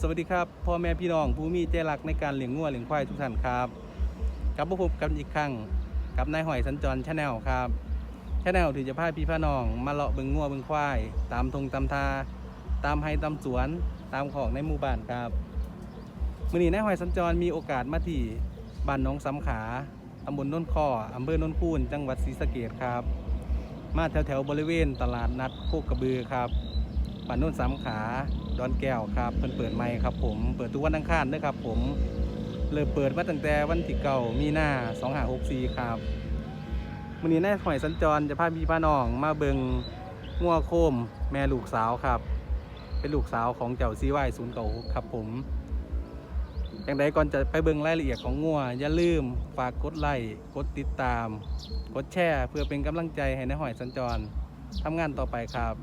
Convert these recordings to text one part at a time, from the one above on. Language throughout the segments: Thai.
สวัสดีครับพ่อแม่พี่น้องผู้มีใจรักในการเลี้ยงงัวเลี้ยงควายทุกท่านครับกลับมาพบกันอีกครั้งกับนายหอยสัญจรชาแนลครับชาแนลที่จะพาพี่พาน้อง มาเลาะเบิงงัวเบิงควาย ตามทงตามทา ตามไฮตามสวน ตามของในหมู่บ้านครับมื่อนี้นายหอยสัญจรมีโอกาสมาที่บ้านน้องสำขาตำบลโน้นข้ออำเภอโน้นคูนจังหวัดศรีสะเกษครับ มาแถวแถวบริเวณตลาดนัดโคกระบือครับบ้านโน้นสำขา ดอนแก้วครับเพิ่นเปิดใหม่ครับผมเปิดทุกวันอังคารเด้อครับผมเริ่มเปิดมาตั้งแต่วันที่เก่ามีหน้า2564ครับมื้อนี้นายหอยสัญจรจะพาพี่พาน้องมาเบิงงัวโคมแม่ลูกสาวครับ เป็นลูกสาวของเจ้าซีไวศูนย์เก่าครับผมอย่างใดก่อนจะไปเบิงรายละเอียดของงัวอย่าลืมฝากกดไลค์กดติดตาม กดแชร์เพื่อเป็นกำลังใจให้นายหอยสัญจรทำงานต่อไปครับ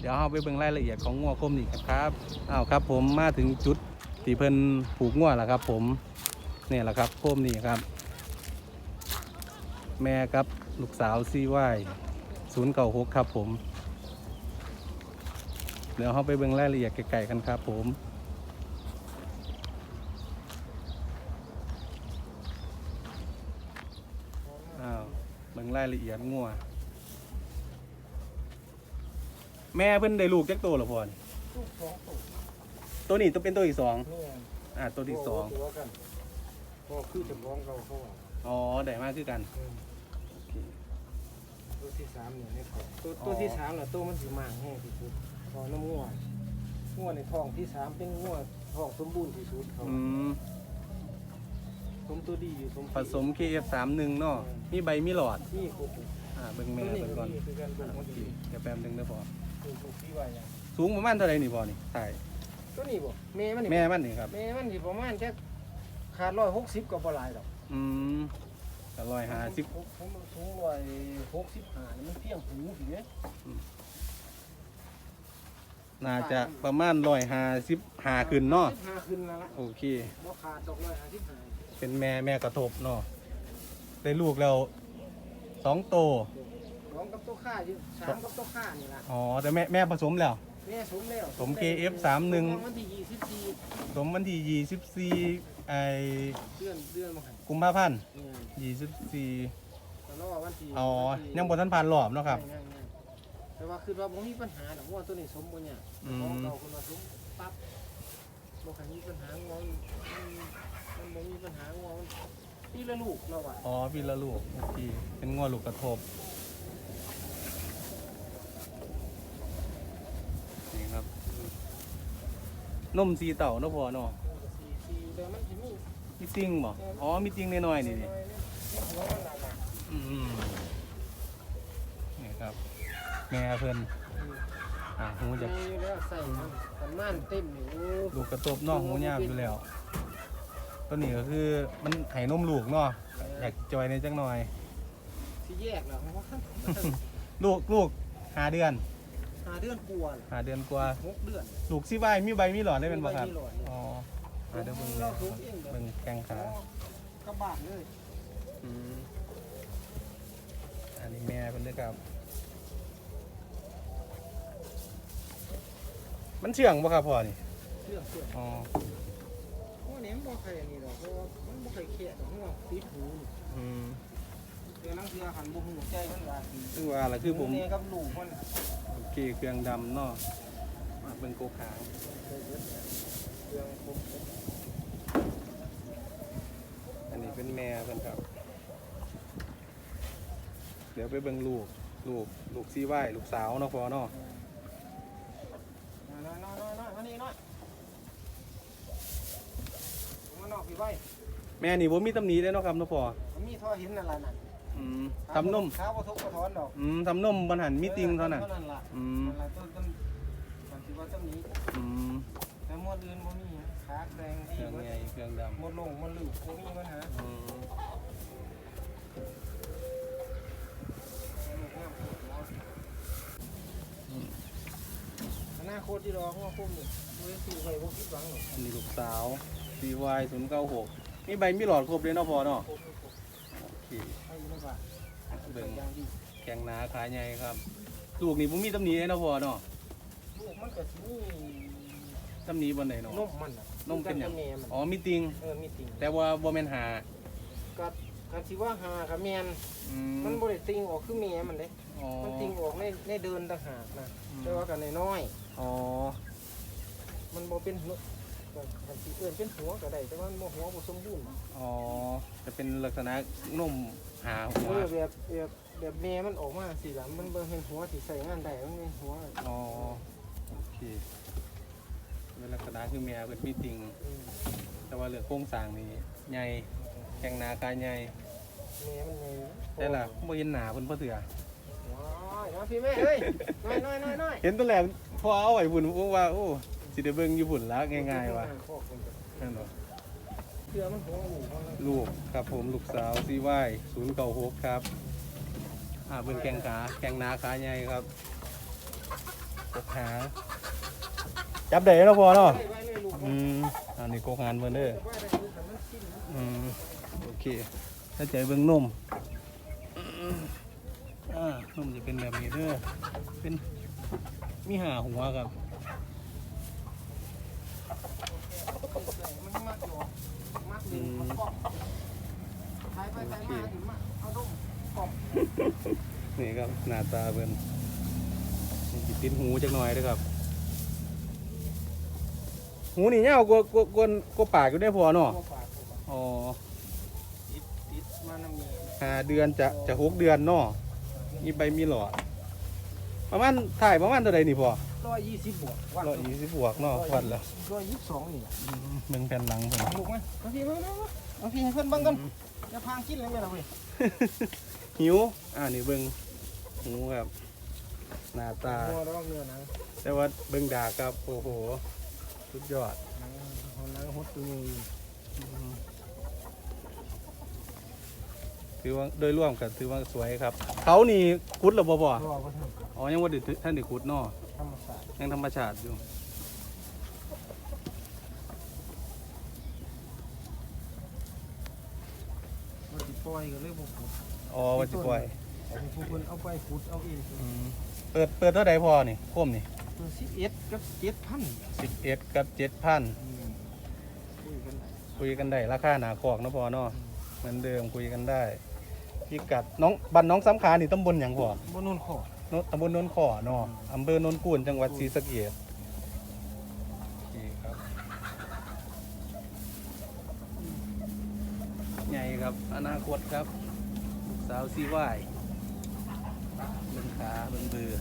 เดี๋ยวเราไปเบิ่งรายละเอียดของงัวคมนี่กันครับอ้าวครับ ผมมาถึงจุดที่เพิ่นผูกงัวแล้วครับ ผมเนี่ยแหละครับโคมนี่ครับ แม่กับลูกสาวซีวายศูนย์เก่าหกครับผม เดี๋ยวเราไปเบิ่งรายละเอียดไกลๆกันครับผมอ้าวเบิ่งรายละเอียดงัว แม่เพิ่นได้ลูกจักตัวเหรอพ่อนี่ลูกสองตัวตัวนี้ตัวเป็นตัวที่สองนี่ไงอ่าตัวที่สองตัวกันพอคือจะร้องเราเขาว่าอ๋อได้มากคือกัน เออโอเคตัวที่สามเนี่ยในท้องตัวอ๋อตัวที่สามน่ะตัวมันสีมางแห้งที่สุดพอน้ำงัวงัวในท้องที่สามเป็นงัวท้องสมบูรณ์ที่สุดเขาอืมสมตัวดีอยู่สมผสม KF31 เนาะมีใบมีหลอด นี่ครบอ่าเบิ่งตัวแม่นี้เบิ่งก่อนนี่คือการอ่าลูกโอมันเคดี เดี๋ยวแป๊บนึงเด้อพ่อ คือลูกที่ว่าอย่างสูงประมาณเท่าไหร่นี่พ่อนี่ใช่ตัวนี้บ่แม่มันนี่แม่มันนี่ครับแม่มันสิประมาณแค่ขาดร้อยหกสิบก็บ่หลายดอกอืมก็ร้อยห้าสิบผมผมสูงร้อยหกสิบห้านี่มันเพียงหูสิเนี่ยน่าจะประมาณร้อยห้าสิบห้าขึ้นเนาะห้าขึ้นแล้วละโอเคบ่ขาดดอกร้อยห้าสิบห้าเป็นแม่แม่กระทบเนาะได้ลูกแล้วสองโตวสอง กับตัวข้าอยู่สามกับตัวข้านี่ละอ๋อแต่แม่แม่ผสมแล้ว แม่สมแล้วสม KF31 วันที่ยี่สิบสี่สมวันที่ยี่สิบสี่ไอเดือนเดือนมาหันกุมภาพันธ์เนี่ยยี่สิบสี่ตลอดวันที่อ๋อวันที่ยังบนทันผ่านรอบเนาะครับ ยังยังแต่ว่าคือว่าบ่มีปัญหาดอกว่าตัวนี้สมบูรณ์เนี่ยอืม ของเราคนมาสมปั๊บบ่คันมีปัญหางอมันมันบ่มีปัญหางอมันปีละลูกเราอะอ๋อพี่ละลูกโอเคเป็นงวลูกกระทบนี่ครับ นมสีเต่าเนาะพอเนาะสี่สี่เดี๋ยวมันสิมีมีติงบ่อ๋อมีติงน้อยๆนี่นี่หัวมันหนาๆอืมนี่ครับ แม่เพิ่นอ่าหูจะมีอยู่แล้วใส่มันประมาณเต็มอยู่ลูกกระทบเนาะหูยาวอยู่แล้วตัวนี้ก็คือมันไห้นมลูกเนาะอยากจอยในจังหน่อยสิแยกแล้วเพราะว่าลูกลูกหาเดือนหา เดือนกลัวน่ะหาเดือนกว่า หกเดือนลูกซี่ใบมีใบมีหลอดได้เป็นบ่ครับ มีใบมีหลอดเนี่ยอ๋อหาเดี๋ยวเบิ่งเราสูงเองเบิ่งแข้งขากระบาดเลยอืมอันนี้แม่เพิ่นเด้อครับ มันเชื่องบ่ครับพ่อนี่เรื่องเสื่อมอ๋อหัวนี้มันบ่เคยอันนี้ดอกเพราะว่ามันบ่เคยเคียดดอกหัวติดหูนี่อืม เดี๋ยวลังเทือหันบ่หูใจมันว่าสิคือว่าล่ะคือผมหูเนี่ยกับลูกมันโอเคเครื่องดำเนาะมาเบิ่งโกขาวเคยเบิดเนี่ยเครื่องครบอันนี้เป็นแม่เพิ่นครับ เดี๋ยวไปเบิ่งลูกลูกลูกซีไว้ลูกสาวเนาะพอเนาะน้อยน้อยน้อยน้อยมานี่น้อยมานอกพี่ไว้แม่นี่บ่มีตำหนิเลยเนาะครับเนาะพอมันมีท่อหินนั่นล่ะน่ะ อืมทำนมขาวบ่ทุกบ่ถอนดอกอืมทำนมบันหันมีติงเท่านั้นเท่านั้นล่ะอืมนั่นล่ะต้นต้นมันสิว่าต้นนี้อืมแต่หมดอื่นบ่มีหยังขาแดงเคดีรื่องเบิดใหญ่เครื่องดหมดลงหมดลูกบ่มีปัญหาำอืมลูกงามอนาคตที่รอของว่าพุ่มนี่บ่ได้ซื้อไว้บ่คิดหวังหรอกอันนี้ลูกสาว CY 0 9 6มีใบมีหลอดครบเลยเนาะพอเนาะครบคร บโอเคให้อยู่ในบ้านเบิ่งอย่างดีแข็งหนาขาใหญ่ครับลูกนี่บ่มีตำหนิเลยเนาะพอเนาะลูกมันก็สิมีซ้ำนี้บนไหนเนาะนมมันน่ะนมเป็นหยังกัแม่มันอ๋อมีติง เออมีติ่งแต่ว่าบ่แม่นหาก็คันสิว่าหากับแม่นอืมันบ่ได้ติ่งออกคือแม่มันเด้อ๋อมันติ่งออกในในเดินต่างหากนะอืมแต่ว่ากันน้อยอ๋อ ๆมันบ่เป็นหัว ก็คันสิเอิ้นเป็นหัวก็ได้แต่ว่ามันบ่หัวบ่สมบูรณ์อ๋อ จะเป็นลักษณะนมหาหัเอวอแบบแบบแบบแม่มันออกมาสิล่ะมันบ่เป็นหัวที่ใส่งานได้มันเป็นหัวอ๋อ โอเคเป็นลักษณะคือแม่เป็นมีติง อืมแต่ว่าเรื่องโครงสร้างนี่ใหญ่แข็งหนากายใหญ่แม่มันใหญ่แต่ล่ะบ่เห็นหน้าเพิ่นบ่เถื่อว้ายมาพี่แม่เอ้ยน้อยน้อยน้อยน้อยเห็นตัวแรกพอเอาไว้บุญว่าโอ้ สิได้เบิ่งอยู่บุญแล้วง่ายๆว่ะนั่นเนาะเสื้อมันหัวหมันลูกครับผมลูกสาวซีวายศูนย์เก่าหกครับอ่าเบิ่งแข้งขาแข้งนาขาใหญ่ครับกกหางจับได้แล้วพอเนาะอืมอันนี้กกหานเพิ่นเด้ออืมโอเคถ้าใจเบิ่งนมอืมอ่านมจะเป็นแบบนี้เด้อเป็นมีหาหัวครับ มั นมัดอยู่มัดอยู่มันกล้องถ่ายไปถ่ายมาถึงมาเอาดมกล้องนี่ครับหน้าตาเพิ่นนี่สิติดหูจักหน่อยเด้อครับ หูนี่ยาวกว่ากว่ากว่ากว่าปากอยู่ได้พอเนาะตัวปากตัวปากอ๋อติดติดมาน้ำเมียห้าเดือนจะจะหกเดือนเนาะมีใบมีหลอด ประมาณถ่ายประมาณเท่าไรนี่พอร้อยยี่สิบบวกวัดร้อยยี่สิบบวกเนาะวัดแล้วร้อยยี่สิบสองนี่แหละอืมเบิ่งแผ่นหลังเพิ่นลูกไหมเอาพี่มามามาเอาพี่ให้เพื่อนเบังกันจะพางกินเลยไหมล่ะเว้ยหิวอ่านี่เบิ่งหูครับหน้าตาหัวร้องเนื้อหนังแต่ว่าเบิ่งดากครับโอ้โหสุดยอดหนังหัวหนังหดตัวนี้ ถือว่าโดยรวมก็ถือว่าสวยครับ เขานี่คุดหรือบ่บ่รอก็ทอ๋อยังว่าได้ท่านได้คุดเนาะำธรรมศาสตร์ยังธรรมชาติอยู่มันติดปล่อยก็เลยบุกอ๋อว่าสิปล่อยเอาผู้คนเอาไปขุดเอาเองอืมเปิดเปิดเท่าใดพอนี่โคมนี่ตัวสิบเอ็ดกับเจ็ดพันสิบเอ็ดกับเจ็ดพันคุยกันได้คุยกันได้ราคาหนาคอกเนาะพอเนาะเห มือนเดิมคุยกันได้พิกัดน้องบันน้องสำขานี่ตำบลหยังพอบนนู่นขอโนตำบลโนนขอเนาะอำเภอโนนกูนจังหวัดศรีสะเกษโอเคครับใหญ่ครับ อนาคตครับสาวซีวายเบิ่งขาเบิ่งเบือ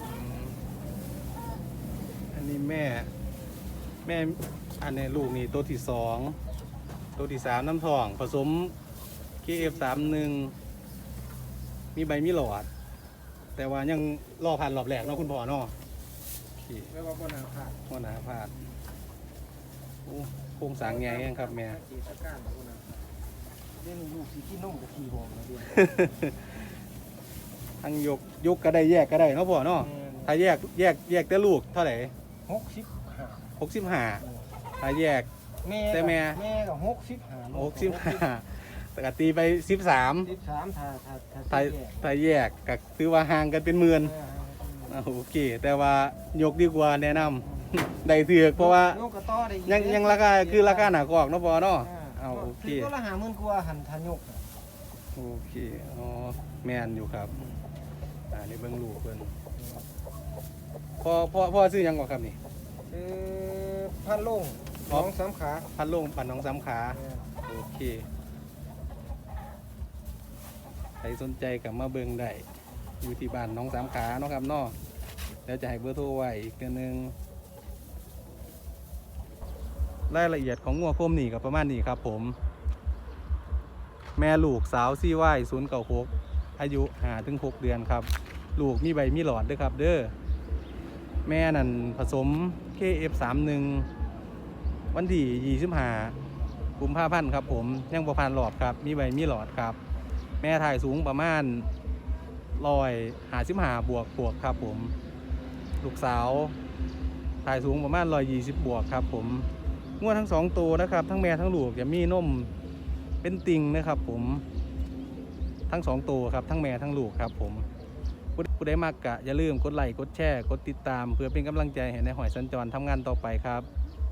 อืมอันนี้แม่ แม่ อันนี้ลูกนี่ตัวที่สองตัวที่สามน้ำทอง ผสม KF สามหนึ่งมีใบมีหลอด แต่ว่ายังรอผ่านรอบแรกเนาะคุณพ่อเนาะโอเคไม่ว่าบนหาผ่านหัวหน้าพลาดโอ้โครงสร้างใหญ่ยังครับแม่จีตะการบนหาเรื่องลูกสีขี้นุ่มกับขี้บองนะเดียวทั้งยกยกก็ได้แยกก็ได้เนาะพ่อเนาะถ้าแยกแยกแยกแต่ลูกเท่าไหร่หกสิบห้าหกสิบห้า ถ้าแยก แม่แต่แม่ แม่ก็หกสิบห้าหกสิบห้าแต่ก็ตีไปสิบสามสิบสามถ้าถ้าถ้าถ้าแยกถ้าแยกก็ถือว่าห่างกันเป็นหมื่นเอออ่าโอเค แต่ว่ายกดีกว่าแนะนำ ได้เถือกเพราะว่าโยกกระต้อได้ยังยังราคาคือราคาหนากอกเนาะพอเนาะเอาโอเคคือก็ละหาหมื่นกว่าหันทานยกน่ะโอเค อ๋อ แมนอยู่ครับ อ่านี่เบิ่งลูกเพิ่นพ่อพ่อพ่อซื้อหยังก่อนครับนี่คือ พันลงครัสบองสามขาพัดลงปั่นน้องสามขาเออโอเค ใครสนใจกับมาเบิ่งได้ อยู่ที่บ้านน้องสามขาเนาะครับเนาะแล้วจะให้เบอร์โทรไว้อีกเทื่อนึง รายละเอียดของงัวโคมนี่กับประมาณนี้ครับผม แม่ลูกสาวซี่ไหวศูนย์เก่าหกอายุหาถึงหกเดือนครับ ลูกมีใบมีหลอดด้วยครับ เด้อ แม่นั่นผสม KF31 วันที่25กุมภาพันธ์ครับผมยังประพันหลอดครับ มีใบมีหลอดครับ แม่ถ่ายสูงประมาณลอยหาสิบหาบวกบวกครับผม ลูกสาวถ่ายสูงประมาณลอยยี่สิบบวกครับผมงวดทั้งสองตัวนะครับ ทั้งแม่ทั้งลูกจะมีนมเป็นติ่งนะครับ ผม ทั้งสองตัวครับ ทั้งแม่ทั้งลูกครับ ผมผู้ใดมากกะอย่าลืมกดไลค์กดแชร์กดติดตาม เพื่อเป็นกำลังใจให้ในหอยสัญจรทำงานต่อไปครับ